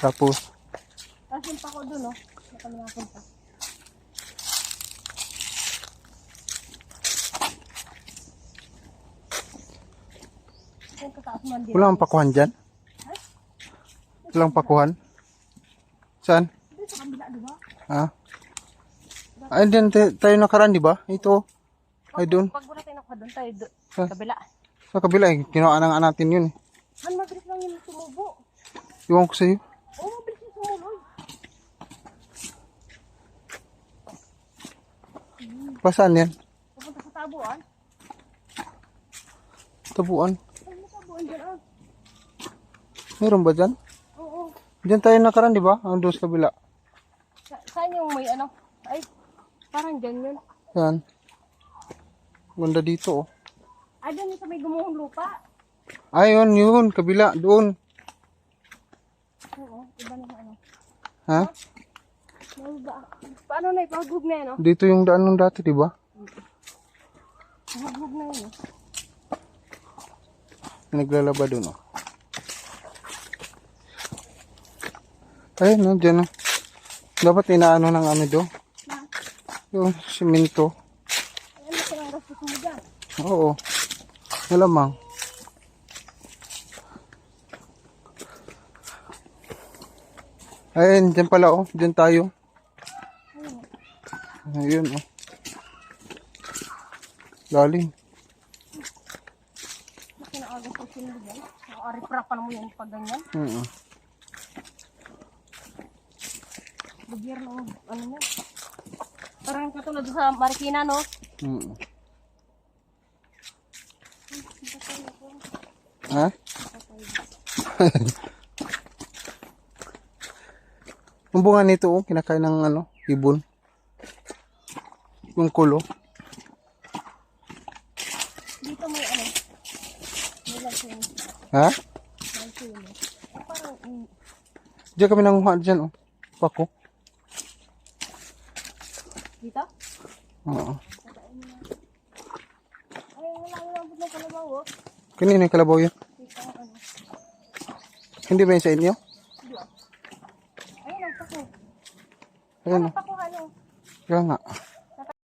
Tapos, Tapos yung pako dun, oh. Na kami napunta. Yung kataas man din. wala ang pakuhan dyan? Walang pakuhan? Saan? Sa kabila, di ba? Ha? Ay, din tayo tayo nakaraan, di ba? Ito. Ay, doon. Pag wala tayo nakuha tayo doon. Ah. Kabila. Sa kabila, eh. Kinuha na nga natin yun. eh. Han, mabilis lang yung tumubo. Iwan ko sa'yo. Oo, mabilis yung tumuloy. Pa saan yan? Pupunta sa tabuan. Tabuan. Ay, tabuan dyan, ah. Meron ba dyan? Oo. Diyan tayo nakaraan, di ba? Ang doon sa kabila. Sa saan yung may ano? Ay, parang dyan yun. Yan. Ganda dito, oh. Ay, dyan yung sa may gumuhong lupa. Ayun, yun. Kabila, doon. Oo, iba na ano. Ha? May ba? Paano na ipahugog na yun, oh? Dito yung daan nung dati, di ba? Pahugog na yun, oh. Naglalaba doon, oh. Ayun, no, dyan, oh. Dapat inaano ng ano doon. Na, Yung simento. ay, ano ka lang gastos mo dyan? Oo. Malamang. Ayun, dyan pala, oh. Dyan tayo. Ayun, oh. Galing. Bakit nakagastos mo dyan? Nakaariprapan mo yan pag ganyan. Oo. Bugyer ng ano niya. Parang katulad sa Marikina, no? Oo. Ha? Ang bunga nito, oh, kinakain ng ano, ibon. Yung kulo. Dito may ano. May lansin. Ha? Lansin. Parang, mm, Diyan kami nanguha dyan, oh. Pako. dito? Oo. Ay, wala abot ng kalabaw, oh. Kanina yung kalabaw. Dito, ano. Hindi ba yun sa inyo? Ayun, ang pako. Ayun, Ang oh. pako, ano. Kaya nga.